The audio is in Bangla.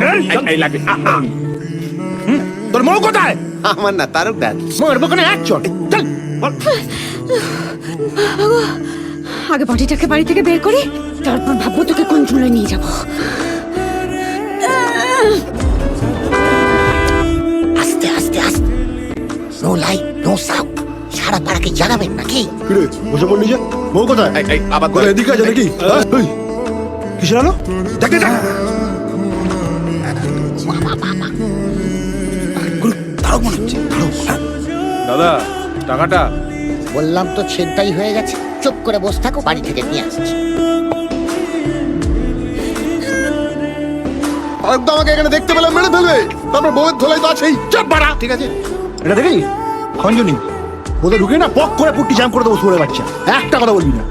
এই- লাগে আ, আ। হুম, তোর মৌ কোথায়? আমার না তারক দাদ। মারবো কেন এক চট। চল। আগে বডিটাকে বাড়ি থেকে বের করি তারপর ভাববো তোকে কন্ট্রোলে নিয়ে যাব। আস্তে আস্তে আস্তে। নো লাইট নো সাউন্ড সারা পাড়াকে জানাবেন নাকি? কিরে বসে পড়লি যে? বউ কোথায়? আবার এদিকে আছে নাকি? কিসের আলো? দেখ দেখ, দাঁড়াও মনে হচ্ছে দাঁড়াও। দাদা টাকাটা? বললাম তো ছেদটাই হয়ে গেছে। চুপ করে বসে থাকো বাড়ি থেকে নিয়ে আসছি। আর তো আমাকে এখানে দেখতে পেলাম মেরে ফেলবে। তারপর বউয়ের ধোলাই তো আছেই। চাপ বাড়া। ঠিক আছে। এটা দেখি খঞ্জনি। বোধহয় ঢুকে না পক করে পুট্টি জাম করে দেবো সুরে বাচ্চা। একটা কথা বলবি না।